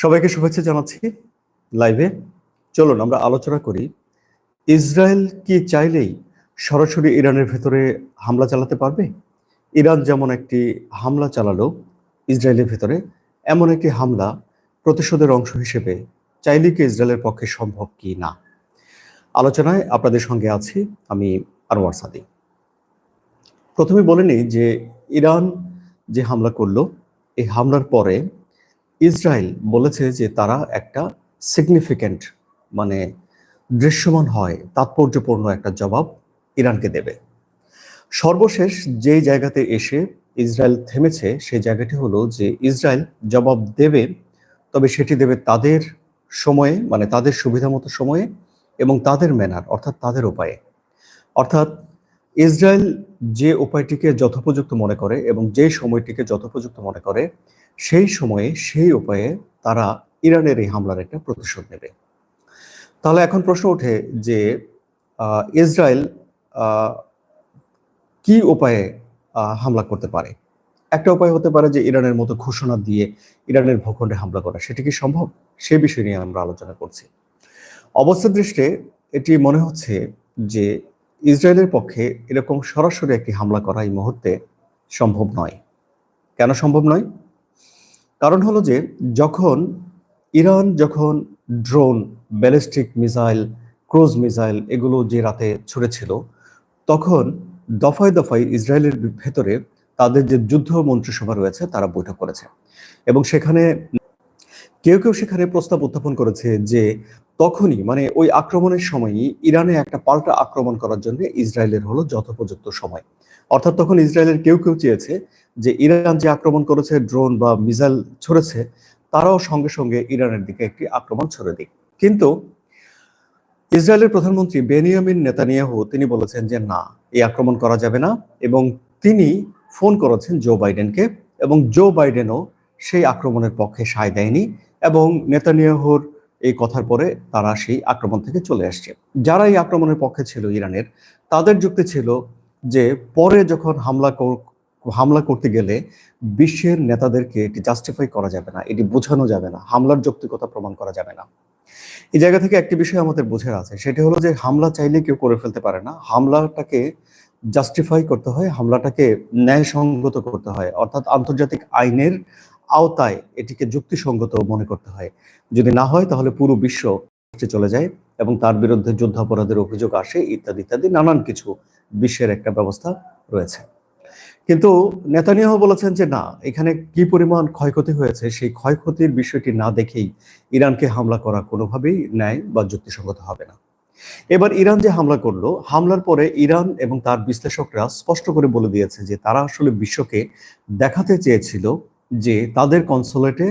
সবাইকে শুভেচ্ছা জানাচ্ছি লাইভে। চলুন, আমরা আলোচনা করি, ইসরায়েল কি চাইলেই সরাসরি ইরানের ভেতরে হামলা চালাতে পারবে? ইরান যেমন একটি হামলা চালালো ইসরায়েলের ভেতরে, এমন একটি হামলা প্রতিশোধের অংশ হিসেবে চাইলে কি ইসরায়েলের পক্ষে সম্ভব কি না? আলোচনায় আপনাদের সঙ্গে আছি আমি আনোয়ার সাদি প্রথমে বলে নিই যে ইরান যে হামলা করল, এই হামলার পরে ইসরায়েল বলেছে যে তারা একটা সিগনিফিক্যান্ট মানে দৃশ্যমান হয়, তাৎপর্যপূর্ণ একটা জবাব ইরানকে দেবে। সর্বশেষ যেই জায়গাতে এসে ইসরায়েল থেমেছে সেই জায়গাটি হলো যে ইসরায়েল জবাব দেবে, তবে সেটি দেবে তাদের সময়ে মানে তাদের সুবিধা মতো সময়ে এবং তাদের ম্যানার অর্থাৎ তাদের উপায়ে। অর্থাৎ ইসরায়েল যে উপায়টিকে যথোপযুক্ত মনে করে এবং যে সময়টিকে যথোপযুক্ত মনে করে, সেই সময়ে সেই উপায়ে তারা ইরানের এই হামলার একটা প্রতিশোধ নেবে। তাহলে এখন প্রশ্ন ওঠে যে ইসরায়েল কি উপায়ে হামলা করতে পারে? একটা উপায় হতে পারে যে ইরানের মতো ঘোষণা দিয়ে ইরানের ভূখণ্ডে হামলা করা। সেটি কি সম্ভব? সে বিষয় নিয়ে আমরা আলোচনা করছি। অবস্থা দৃষ্টে এটি মনে হচ্ছে যে ইসরায়েলের পক্ষে এরকম সরাসরি একটি হামলা করা এই মুহূর্তে সম্ভব নয়। কেন সম্ভব নয়? কারণ হলো যে, যখন ইরান যখন drone, ballistic missile, cruise missile এগুলো যে রাতে ছুড়েছিল, তখন দফায় দফায় ইসরায়েলের ভেতরে তাদের যে যুদ্ধ মন্ত্রিসভা রয়েছে তারা বৈঠক করেছে। এবং সেখানে কেউ কেউ সেখানে প্রস্তাব উত্থাপন করেছে যে তখনই মানে ওই আক্রমণের সময়ই ইরানে একটা পাল্টা আক্রমণ করার জন্য ইসরায়েলের হলো যথোপযুক্ত সময়। অর্থাৎ তখন ইসরায়েলের কেউ কেউ চেয়েছে যে ইরান যে আক্রমণ করেছে, ড্রোন বা মিসাইল ছড়েছে, তারাও সঙ্গে সঙ্গে ইরানের দিকে একটি আক্রমণ ছড়ে দিক। কিন্তু ইসরায়েলের প্রধানমন্ত্রী বেনিয়ামিন নেতানিয়াহু তিনি বলেছেন যে না, এই আক্রমণ করা যাবে না এবং তিনি ফোন করেছেন জো বাইডেনকে এবং জো বাইডেনও সেই আক্রমণের পক্ষে সায় দেয়নি। এবং নেতানিয়াহুর এই কথার পরে তারা সেই আক্রমণ থেকে চলে আসছে। যারা এই আক্রমণের পক্ষে ছিল ইরানের, তাদের যুক্তি ছিল যে পরে যখন হামলা হামলা করতে গেলে বিশ্বের নেতাদেরকে এটি জাস্টিফাই করা যাবে না, এটি বোঝানো যাবে না, হামলার যৌক্তিকতা প্রমাণ করা যাবে না। এই জায়গা থেকে একটি বিষয় আমাদের বোঝার আছে, সেটি হলো যে হামলা চাইলে কেউ করে ফেলতে পারে না, হামলাটাকে জাস্টিফাই করতে হয়, হামলাটাকে ন্যায়সঙ্গত করতে হয়, অর্থাৎ আন্তর্জাতিক আইনের আওতায় এটিকে যুক্তিসঙ্গত মনে করতে হয়। যদি না হয়, তাহলে পুরো বিশ্ব চলে যায় এবং তার বিরুদ্ধে যুদ্ধাপরাধের অভিযোগ আসে, ইত্যাদি ইত্যাদি, নানান কিছু বিশ্বের একটা ব্যবস্থা রয়েছে। কিন্তু নেতানিয়াহ বলেছেন যে, না, এখানে কি পরিমাণ ক্ষয়ক্ষতি হয়েছে, সেই ক্ষয়ক্ষতির বিষয়টি না দেখেই ইরানকে হামলা করা কোনোভাবেই ন্যায় বা যুক্তিসঙ্গত হবে না। এবার ইরান যে হামলা করল, হামলার পরে ইরান এবং তার বিশ্লেষকরা স্পষ্ট করে বলে দিয়েছে যে, তারা আসলে বিশ্বকে দেখাতে চেয়েছিল যে তাদের কনসুলেটে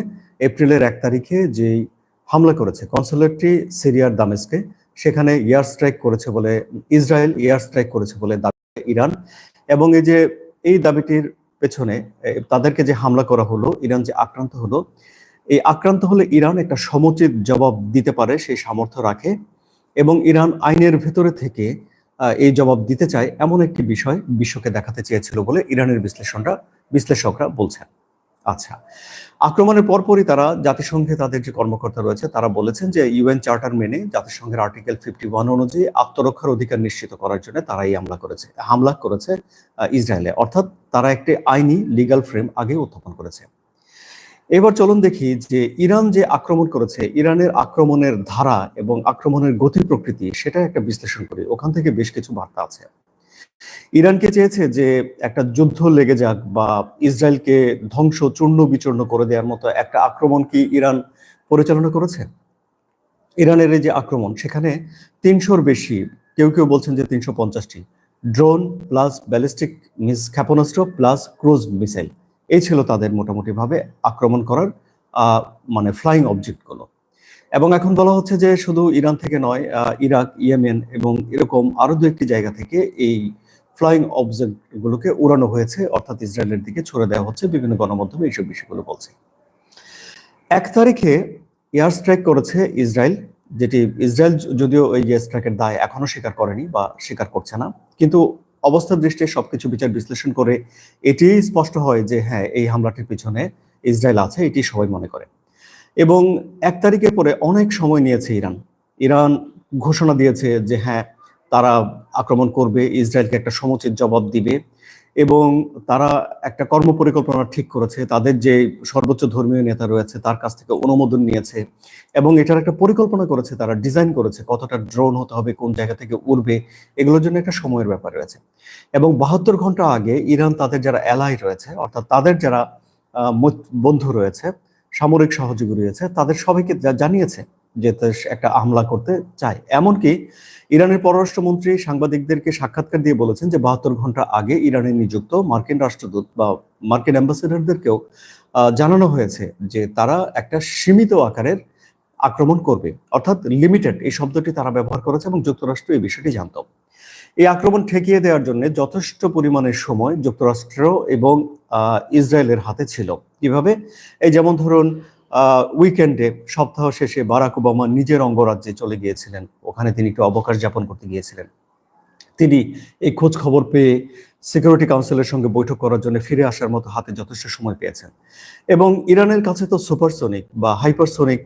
এপ্রিলের এক তারিখে যেই হামলা করেছে, কনসুলেটটি সিরিয়ার দামেস্কে, সেখানে এয়ার স্ট্রাইক করেছে বলে, ইসরায়েল এয়ার স্ট্রাইক করেছে বলে দাবি ইরান। এবং এই যে, এই দাবিটির পেছনে তাদেরকে যে হামলা করা হলো, ইরান যে আক্রান্ত হলো, এই আক্রান্ত হলে ইরান একটা সমুচিত জবাব দিতে পারে সেই সামর্থ্য রাখে। এবং ইরান আইনের ভেতরে থেকে এই জবাব দিতে চায় এমন একটি বিষয় বিশ্বকে দেখাতে চেয়েছিল বলে ইরানের বিশ্লেষণরা, বিশ্লেষকরা বলছেন। আচ্ছা আক্রমণের পরপরই তারা জাতিসংঘে তাদের যে কর্মকর্তা রয়েছে, তারা বলেছেন যে ইউএন চার্টার মেনে জাতিসংঘের আর্টিকেল ফিফটি ওয়ান অনুযায়ী আত্মরক্ষার অধিকার নিশ্চিত করার জন্য তারা এই হামলা করেছে হামলা করেছে ইসরায়েলে। অর্থাৎ তারা একটি আইনি লিগ্যাল ফ্রেম আগে উত্থাপন করেছে। এবার চলুন দেখি যে ইরান যে আক্রমণ করেছে, ইরানের আক্রমণের ধারা এবং আক্রমণের গতি প্রকৃতি সেটা একটা বিশ্লেষণ করি। ওখান থেকে বেশ কিছু বার্তা আছে। ইরানকে চেয়েছে যে একটা যুদ্ধ লেগে যাক বা ইসরায়েলকে ধ্বংস চূর্ণ বিচূর্ণ করে দেওয়ার মতো একটা আক্রমণ কি ইরান পরিচালনা করেছে? ইরানের এই যে আক্রমণ, সেখানে তিনশোর বেশি, কেউ কেউ বলছেন যে তিনশো পঞ্চাশটি, ড্রোন প্লাস ব্যালিস্টিক মিস, ক্ষেপণাস্ত্র প্লাস ক্রুজ মিসাইল, এই ছিল তাদের মোটামুটি ভাবে আক্রমণ করার মানে ফ্লাইং অবজেক্টগুলো এবং এখন বলা হচ্ছে যে শুধু ইরান থেকে নয় ইরাক, ইয়েমেন এবং এরকম আরও দু একটি জায়গা থেকে এই ফ্লাইং অবজেক্ট গুলোকে উড়ানো হয়েছে, অর্থাৎ ইসরায়েলের দিকে ছড়ে দেওয়া হচ্ছে, বিভিন্ন গণমাধ্যমে এইসব বিষয়গুলো বলছে। এক তারিখে এয়ার স্ট্রাইক করেছে ইসরায়েল, যেটি ইসরায়েল যদিও এই এয়ার স্ট্রাইকের দায় এখনও স্বীকার করেনি বা স্বীকার করছে না, কিন্তু অবস্থার দৃষ্টিতে সবকিছু বিচার বিশ্লেষণ করে এটি স্পষ্ট হয় যে হ্যাঁ এই হামলাটির পিছনে ইসরায়েল আছে, এটি সবাই মনে করে। এবং এক তারিখের পরে অনেক সময় নিয়েছে ইরান। ইরান ঘোষণা দিয়েছে যে হ্যাঁ তারা আক্রমণ করবে, ইসরায়েলকে একটা সমুচিত জবাব দিবে এবং তারা একটা কর্মপরিকল্পনা ঠিক করেছে। তাদের যে সর্বোচ্চ ধর্মীয় নেতা রয়েছে তার কাছ থেকে অনুমোদন নিয়েছে এবং এটার একটা পরিকল্পনা করেছে, তারা ডিজাইন করেছে কতটা ড্রোন হতে হবে, কোন জায়গা থেকে উড়বে, এগুলোর জন্য একটা সময়ের ব্যাপার রয়েছে। এবং বাহাত্তর ঘণ্টা আগে ইরান তাদের যারা অ্যালাই রয়েছে, অর্থাৎ তাদের যারা বন্ধু রয়েছে, সামরিক সহযোগী রয়েছে, তাদের সবাইকে জানিয়েছে যে একটা হামলা করতে চায়। এমনকি ইরানের পররাষ্ট্রমন্ত্রী সাংবাদিকদেরকে সাক্ষাৎকার দিয়ে বলেছেন যে বাহাত্তর ঘণ্টা আগে ইরানে নিযুক্ত মার্কিন রাষ্ট্রদূত বা মার্কিন অ্যাম্বাসেডারদেরকেও জানানো হয়েছে যে তারা একটা সীমিত আকারের আক্রমণ করবে। অর্থাৎ লিমিটেড এই শব্দটি তারা ব্যবহার করেছে এবং যুক্তরাষ্ট্র এই বিষয়টি জানত। এই আক্রমণ ঠেকিয়ে দেওয়ার জন্য যথেষ্ট পরিমাণের সময় যুক্তরাষ্ট্র এবং ইসরায়েলের হাতে ছিল। কীভাবে? এই যেমন ধরুন উইকেন্ডে সপ্তাহ শেষে বারাক ওবামা নিজের অঙ্গরাজ্যে চলে গিয়েছিলেন। ওখানে তিনি একটু অবকাশ যাপন করতে গিয়েছিলেন। তিনি এই খোঁজ খবর পেয়ে সিকিউরিটি কাউন্সিলের সঙ্গে বৈঠক করার জন্য ফিরে আসার মতো হাতে যথেষ্ট সময় পেয়েছেন। এবং ইরানের কাছে তো সুপারসোনিক বা হাইপারসোনিক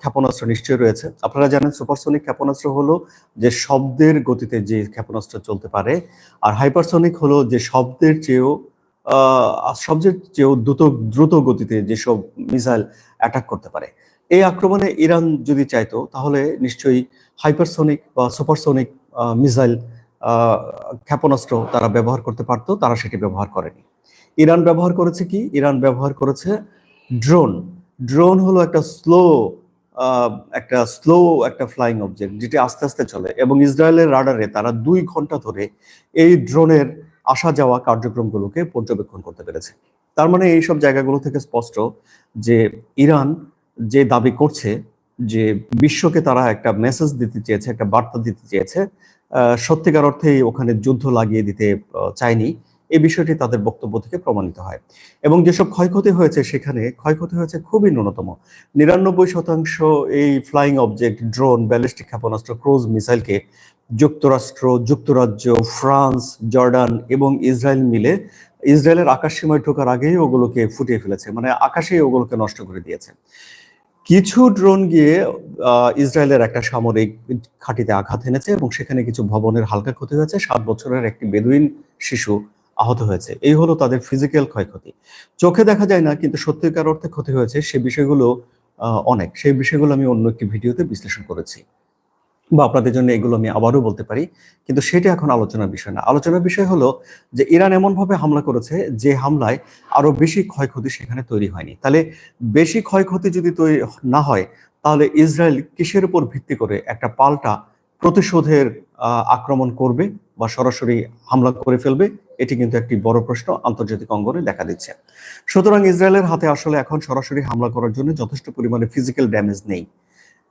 ক্ষেপণাস্ত্র নিশ্চয়ই রয়েছে। আপনারা জানেন সুপারসোনিক ক্ষেপণাস্ত্র হলো যে শব্দের গতিতে যে ক্ষেপণাস্ত্র চলতে পারে, আর হাইপারসোনিক হলো যে শব্দের চেয়েও সবচেয়ে চেয়েও দ্রুত দ্রুত গতিতে যেসব মিসাইল অ্যাটাক করতে পারে। এই আক্রমণে ইরান যদি চাইতো, তাহলে নিশ্চয়ই হাইপারসোনিক বা সুপারসোনিক মিসাইল ক্ষেপণাস্ত্র তারা ব্যবহার করতে পারতো, তারা সেটি ব্যবহার করেনি। ইরান ব্যবহার করেছে কি? ইরান ব্যবহার করেছে ড্রোন ড্রোন হলো একটা স্লো একটা স্লো একটা ফ্লাইং অবজেক্ট যেটি আস্তে আস্তে চলে এবং ইসরায়েলের রাডারে তারা দুই ঘণ্টা ধরে এই ড্রোনের আসা যাওয়া কার্যক্রমগুলোকে পর্যবেক্ষণ করতে পেরেছে। তার মানে এইসব জায়গাগুলো থেকে স্পষ্ট যে ইরান যে দাবি করছে যে বিশ্বকে তারা একটা মেসেজ দিতে চেয়েছে, একটা বার্তা দিতে চেয়েছে সত্যিকার অর্থেই ওখানে যুদ্ধ লাগিয়ে দিতে চায়নি। এই বিষয়টি তাদের বক্তব্য থেকে প্রমাণিত হয়। এবং যেসব ক্ষয়ক্ষতি হয়েছে সেখানে ক্ষয়ক্ষতি হয়েছে খুবই ন্যূনতম। নিরানব্বই শতাংশ এই ফ্লাইং অবজেক্ট ড্রোন ব্যালিস্টিক ক্ষেপণাস্ত্র ক্রুজ মিসাইলকে যুক্তরাষ্ট্র, যুক্তরাজ্য ফ্রান্স জর্ডান এবং ইসরায়েল মিলে ইসরায়েলের আকাশ সীমায় ঢোকার আগেই ওগুলোকে ফুটিয়ে ফেলেছে। মানে আকাশেই ওগুলোকে নষ্ট করে দিয়েছে। কিছু ড্রোন গিয়ে ইসরায়েলের একটা সামরিক ঘাঁটিতে আঘাত এনেছে এবং সেখানে কিছু ভবনের হালকা ক্ষতি হয়েছে। সাত বছরের একটি বেদুইন শিশু আহত হয়েছে। এই হলো তাদের ফিজিক্যাল ক্ষয়ক্ষতি। চোখে দেখা যায় না, কিন্তু সত্যিকার অর্থে ক্ষতি হয়েছে সে বিষয়গুলো অনেক। সেই বিষয়গুলো আমি অন্য একটি ভিডিওতে বিশ্লেষণ করেছি। বা আপনাদের জন্য এগুলো আমি আবারও বলতে পারি। কিন্তু সেটা এখন আলোচনার বিষয় না। আলোচনার বিষয় হলো যে ইরান এমনভাবে হামলা করেছে যে হামলায় আরও বেশি ক্ষয়ক্ষতি সেখানে তৈরি হয়নি। তাহলে বেশি ক্ষয়ক্ষতি যদি তৈরি না হয়, তাহলে ইসরায়েল কিসের উপর ভিত্তি করে একটা পাল্টা প্রতিশোধের আক্রমণ করবে বা সরাসরি হামলা করে ফেলবে? এটি কিন্তু একটি বড় প্রশ্ন আন্তর্জাতিক অঙ্গনে দেখা দিচ্ছে। সুতরাং ইসরায়েলের হাতে আসলে এখন সরাসরি হামলা করার জন্য যথেষ্ট পরিমাণে ফিজিক্যাল ড্যামেজ নেই।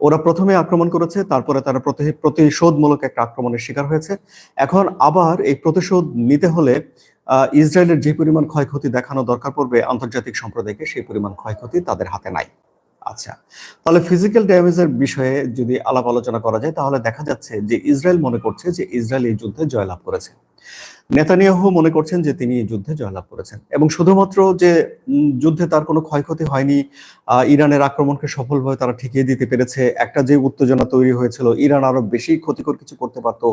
ওরা প্রথমে আক্রমণ করেছে, তারপরে তারা প্রতিশোধমূলক একটা আক্রমণের শিকার হয়েছে। এখন আবার এই প্রতিশোধ নিতে হলে ইসরায়েলের যে পরিমাণ ক্ষয়ক্ষতি দেখানো দরকার পড়বে আন্তর্জাতিক সম্প্রদায়কে, সেই পরিমাণ ক্ষয়ক্ষতি তাদের হাতে নাই। আচ্ছা তাহলে ফিজিক্যাল ড্যামেজের বিষয়ে যদি আলাপ আলোচনা করা যায়, তাহলে দেখা যাচ্ছে যে ইসরায়েল মনে করছে যে ইসরায়েল এই যুদ্ধে জয়লাভ করেছে। নেতানিয়াহু মনে করছেন যে তিনি যুদ্ধে জয়লাভ করেছেন এবং শুধুমাত্র যে যুদ্ধে তার কোনো ক্ষয়ক্ষতি হয়নি ইরানের আক্রমণকে সফলভাবে তারা ঠেকিয়ে দিতে পেরেছে, একটা যে উত্তেজনা তৈরি হয়েছিল, ইরান আরও বেশি ক্ষতিকর কিছু করতে পারতো,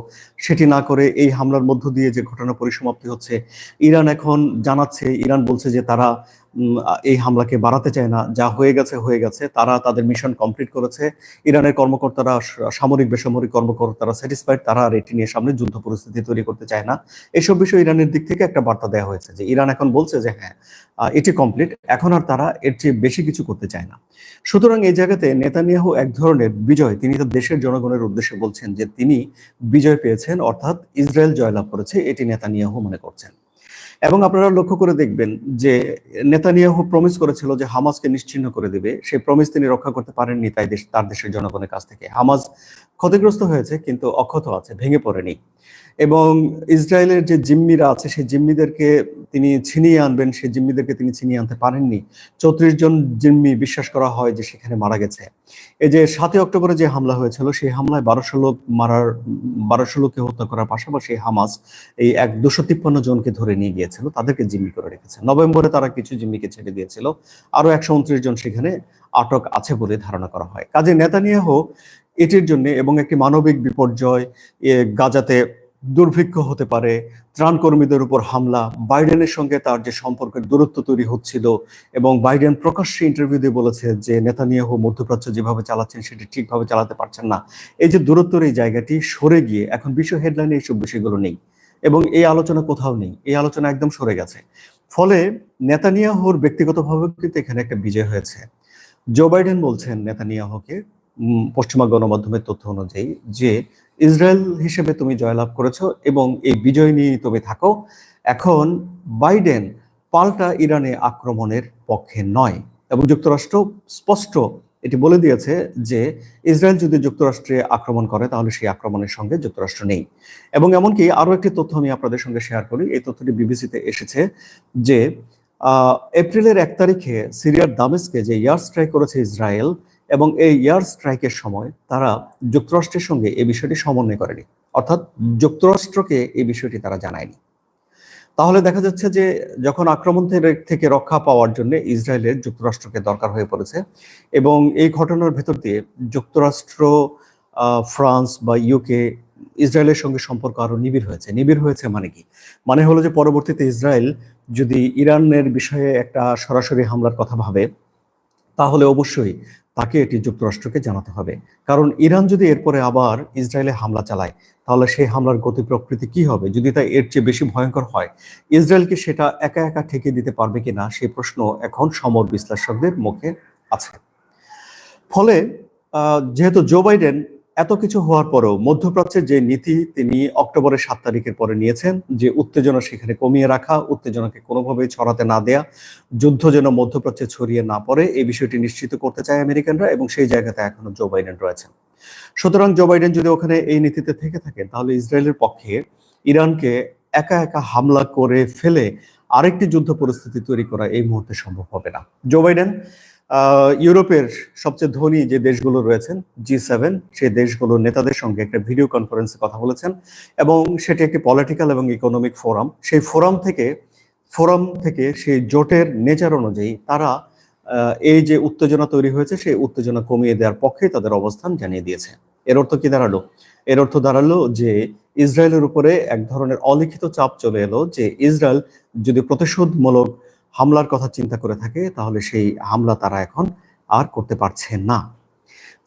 সেটি না করে এই হামলার মধ্য দিয়ে যে ঘটনা পরিসমাপ্তি হচ্ছে, ইরান এখন জানাচ্ছে, ইরান বলছে যে তারা এই হামলাকে বাড়াতে চায় না, যা হয়ে গেছে হয়ে গেছে, তারা তাদের মিশন কমপ্লিট করেছে, ইরানের কর্মকর্তারা, সামরিক, বেসামরিক কর্মকর্তারা স্যাটিসফাইড তারা আর এটি নিয়ে সামনে যুদ্ধ পরিস্থিতি তৈরি করতে চায় না। এসব বিষয়ে ইরানের দিক থেকে একটা বার্তা দেওয়া হয়েছে যে ইরান এখন বলছে যে হ্যাঁ এটি কমপ্লিট এখন আর তারা এর চেয়ে বেশি কিছু করতে চায় না। সুতরাং এই জায়গাতে নেতানিয়াহু এক ধরনের বিজয়, তিনি তার দেশের জনগণের উদ্দেশ্যে বলছেন যে তিনি বিজয় পেয়েছেন, অর্থাৎ ইসরায়েল জয়লাভ করেছে, এটি নেতানিয়াহু মনে করছেন। এবং আপনারা লক্ষ্য করে দেখবেন যে নেতানিয়াহু প্রমিস করেছিল যে হামাসকে নিশ্চিহ্ন করে দেবে। সেই প্রমিস তিনি রক্ষা করতে পারেননি, তাই দেশ, তার দেশের জনগণের কাছ থেকে। হামাস ক্ষতিগ্রস্ত হয়েছে, কিন্তু অক্ষত আছে, ভেঙে পড়েনি। এবং ইসরায়েলের যে জিম্মিরা আছে, সেই জিম্মিদেরকে তিনি ছিনিয়ে আনবেন, সেই জিম্মিদেরকে তিনি ছিনিয়ে আনতে পারেননি। চৌত্রিশ জন জিম্মি বিশ্বাস করা হয় যে সেখানে মারা গেছে। এই যে সাতই অক্টোবরে যে হামলা হয়েছিল, সেই হামলায় বারোশো লোক মারার, বারোশো লোককে হত্যা করার পাশাপাশি হামাস এই এক দুশো তিপ্পান্ন জনকে ধরে নিয়ে গিয়েছিল, তাদেরকে জিম্মি করে রেখেছে। নভেম্বরে তারা কিছু জিম্মিকে ছেড়ে দিয়েছিল। আরও একশো উনত্রিশ জন সেখানে আটক আছে বলে ধারণা করা হয়। কাজে নেতানিয়াহু এটির জন্য এবং একটি মানবিক বিপর্যয় গাজাতে দুর্ভিক্ষ হতে পারে ত্রাণ কর্মীদের উপর হামলা, বাইডেনের সঙ্গে তার যে সম্পর্কের দূরত্ব তৈরি হচ্ছিল এবং বাইডেন প্রকাশ্যে ইন্টারভিউ দিয়ে বলেছে যে নেতানিয়াহু মধ্যপ্রাচ্য যেভাবে চালাচ্ছেন সেটি ঠিকভাবে চালাতে পারছেন না। এই যে দূরত্বের এই জায়গাটি সরে গিয়ে এখন বিশ্ব হেডলাইনে এইসব বিষয়গুলো নেই এবং এই আলোচনা কোথাও নেই, এই আলোচনা একদম সরে গেছে। ফলে নেতানিয়াহুর ব্যক্তিগতভাবে কিন্তু এখানে একটা বিজয় হয়েছে। জো বাইডেন বলছেন, নেতানিয়াহুকে পশ্চিমা গণমাধ্যমের তথ্য অনুযায়ী যে ইসরায়েল হিসেবে তুমি জয়লাভ করেছ এবং এই বিজয় নিয়ে তুমি থাকো, এখন বাইডেন পাল্টা ইরানে আক্রমণের পক্ষে নয়। এবং যুক্তরাষ্ট্র স্পষ্ট এটি বলে দিয়েছে যে ইসরায়েল যদি যুক্তরাষ্ট্রে আক্রমণ করে, তাহলে সেই আক্রমণের সঙ্গে যুক্তরাষ্ট্র নেই। এবং এমনকি আরও একটি তথ্য আমি আপনাদের সঙ্গে শেয়ার করি, এই তথ্যটি বিবিসিতে এসেছে যে এপ্রিলের এক তারিখে সিরিয়ার দামেস্কে যে এয়ার স্ট্রাইক করেছে ইসরায়েল এবং এই এয়ার স্ট্রাইকের সময় তারা যুক্তরাষ্ট্রের সঙ্গে এই বিষয়টি সমন্বয় করেনি। অর্থাৎ যুক্তরাষ্ট্রকে এই বিষয়টি তারা জানায়নি। তাহলে দেখা যাচ্ছে যে যখন আক্রমণ থেকে- রক্ষা পাওয়ার জন্য ইসরায়েলের যুক্তরাষ্ট্রকে দরকার হয়ে পড়েছে এবং এই ঘটনার ভেতর দিয়ে যুক্তরাষ্ট্র ফ্রান্স বা ইউকে ইসরায়েলের সঙ্গে সম্পর্ক আরও নিবিড় হয়েছে। নিবিড় হয়েছে মানে কি? মানে হলো যে পরবর্তীতে ইসরায়েল যদি ইরানের বিষয়ে একটা সরাসরি হামলার কথা ভাবে তাহলে অবশ্যই তাকে এটি যুক্তরাষ্ট্রকে জানাতে হবে। কারণ ইরান যদি এরপরে আবার ইসরায়েলে হামলা চালায়, তাহলে সেই হামলার গতি প্রকৃতি কি হবে? যদি তা এর চেয়ে বেশি ভয়ঙ্কর হয়, ইসরায়েলকে সেটা একা একা ঠেকে দিতে পারবে কিনা সেই প্রশ্ন এখন সমর বিশ্লেষকদের মুখে আছে। ফলে যেহেতু জো বাইডেন এত কিছু হওয়ার পরেও মধ্যপ্রাচ্যের যে নীতি, তিনি অক্টোবরের সাত তারিখের পরে নিয়েছেন যে উত্তেজনা সেখানে কমিয়ে রাখা, উত্তেজনাকে কোনোভাবেই ছড়াতে না দেয়া, যুদ্ধ যেন মধ্যপ্রাচ্যে ছড়িয়ে না পড়ে, এই বিষয়টি নিশ্চিত করতে চায় আমেরিকানরা এবং সেই জায়গাতে এখনও জো বাইডেন রয়েছেন। সুতরাং জো বাইডেন যদি ওখানে এই নীতিতে থেকে থাকেন, তাহলে ইসরায়েলের পক্ষে ইরানকে একা একা হামলা করে ফেলে আরেকটি যুদ্ধ পরিস্থিতি তৈরি করা এই মুহূর্তে সম্ভব হবে না। জো বাইডেন ইউরোপের সবচেয়ে ধনী যে দেশগুলো রয়েছেন জি সেভেন সেই দেশগুলোর নেতাদের সঙ্গে একটা ভিডিও কনফারেন্সে কথা বলেছেন এবং সেটি একটি পলিটিক্যাল এবং ইকোনমিক ফোরাম সেই ফোরাম থেকে ফোরাম থেকে সেই জোটের নেচার অনুযায়ী তারা এই যে উত্তেজনা তৈরি হয়েছে, সেই উত্তেজনা কমিয়ে দেওয়ার পক্ষে তাদের অবস্থান জানিয়ে দিয়েছে। এর অর্থ কি দাঁড়াল? এর অর্থ দাঁড়াল যে ইসরায়েলের উপরে এক ধরনের অলিখিত চাপ চলে এলো যে ইসরায়েল যদি প্রতিশোধমূলক হামলার কথা চিন্তা করে থাকে, তাহলে সেই হামলা তারা এখন আর করতে পারছে না।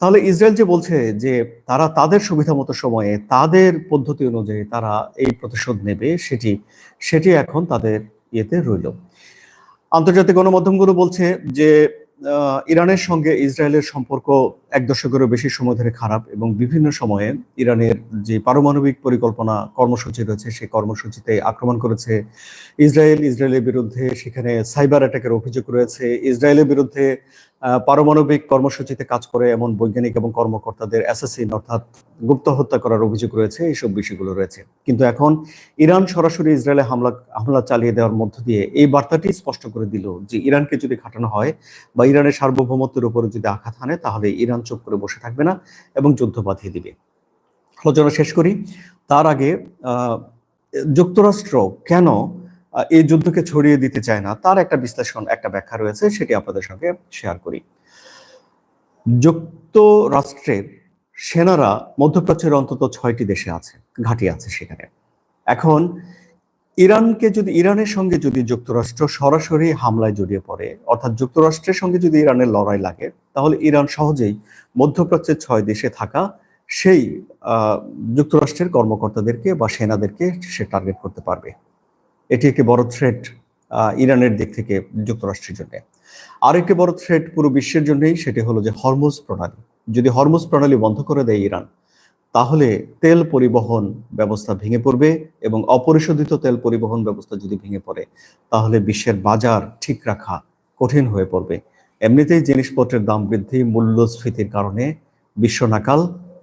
তাহলে ইসরায়েল যে বলছে যে তারা তাদের সুবিধা মতো সময়ে তাদের পদ্ধতি অনুযায়ী তারা এই প্রতিশোধ নেবে, সেটি সেটি এখন তাদের ইয়েতে রইল। আন্তর্জাতিক গণমাধ্যমগুলো বলছে যে ইরানের সঙ্গে ইসরায়েলের সম্পর্ক এক দশকেরও বেশি সময় ধরে খারাপ এবং বিভিন্ন সময়ে ইরানের যে পারমাণবিক পরিকল্পনা কর্মসূচি রয়েছে, সেই কর্মসূচিতে আক্রমণ করেছে ইসরায়েল। ইসরায়েলের বিরুদ্ধে সেখানে সাইবার অ্যাটাকের অভিযোগ রয়েছে। ইসরায়েলের বিরুদ্ধে পারমাণবিক কর্মসূচিতে কাজ করে এমন বৈজ্ঞানিক এবং কর্মকর্তাদের অ্যাসাসিন অর্থাৎ গুপ্ত হত্যা করার অভিযোগ রয়েছে, এইসব বিষয়গুলো রয়েছে। কিন্তু এখন ইরান সরাসরি ইসরায়েলে হামলা হামলা চালিয়ে দেওয়ার মধ্য দিয়ে এই বার্তাটি স্পষ্ট করে দিল যে ইরানকে যদি খাটানো হয় বা ইরানের সার্বভৌমত্বের উপরে যদি আঘাত হানে, তাহলে ইরান চুপ করে বসে থাকবে না এবং যুদ্ধ বাঁধিয়ে দিবে। আলোচনা শেষ করি। তার আগে যুক্তরাষ্ট্র কেন এই যুদ্ধকে ছড়িয়ে দিতে চায় না। তার একটা বিশ্লেষণ, একটা ব্যাখ্যা রয়েছে, সেটি আপনাদের সঙ্গে শেয়ার করি। যুক্তরাষ্ট্রের সেনারা মধ্যপ্রাচ্যের অন্তত ছয়টি দেশে আছে, ঘাঁটি আছে সেখানে। এখন, ইরানকে যদি, ইরানের সঙ্গে যদি যুক্তরাষ্ট্র সরাসরি হামলায় জড়িয়ে পড়ে, অর্থাৎ যুক্তরাষ্ট্রের সঙ্গে যদি ইরানের লড়াই লাগে, তাহলে ইরান সহজেই মধ্যপ্রাচ্যের ছয় দেশে থাকা সেই যুক্তরাষ্ট্রের কর্মকর্তাদেরকে বা সেনাদেরকে সে টার্গেট করতে পারবে। এটি একটি বড় থ্রেট ইরানের দিক থেকে যুক্তরাষ্ট্রের জন্য। আরেকটি বড় থ্রেট পুরো বিশ্বের জন্যই সেটি হলো যে হরমোজ প্রণালী। যদি হরমোজ প্রণালী বন্ধ করে দেয় ইরান, তাহলে তেল পরিবহন ব্যবস্থা ভেঙে পড়বে এবং অপরিশোধিত তেল পরিবহন ব্যবস্থা যদি ভেঙে পড়ে, তাহলে বিশ্বের বাজার ঠিক রাখা কঠিন হয়ে পড়বে। এমনিতেই জিনিসপত্রের দাম বৃদ্ধি মূল্যস্ফীতির কারণে বিশ্ব নাকাল,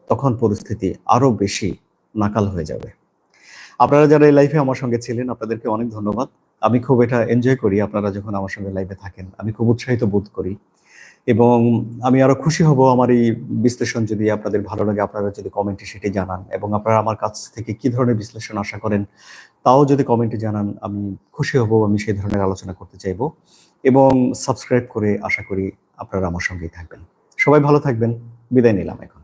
তখন পরিস্থিতি আরও বেশি নাকাল হয়ে যাবে। আপনারা যারা এই লাইফে আমার সঙ্গে ছিলেন, আপনাদেরকে অনেক ধন্যবাদ। আমি খুব এটা এনজয় করি আপনারা যখন আমার সঙ্গে লাইভে থাকেন। আমি খুব উৎসাহিত বোধ করি। এবং আমি আরও খুশি হব আমার এই বিশ্লেষণ যদি আপনাদের ভালো লাগে, আপনারা যদি কমেন্টে সেটি জানান। এবং আপনারা আমার কাছ থেকে কি ধরনের বিশ্লেষণ আশা করেন, তাও যদি কমেন্টে জানান, আমি খুশি হব, আমি সেই ধরনের আলোচনা করতে চাইব। এবং সাবস্ক্রাইব করে আশা করি আপনারা আমার সঙ্গেই থাকবেন। সবাই ভালো থাকবেন। বিদায় নিলাম এখন।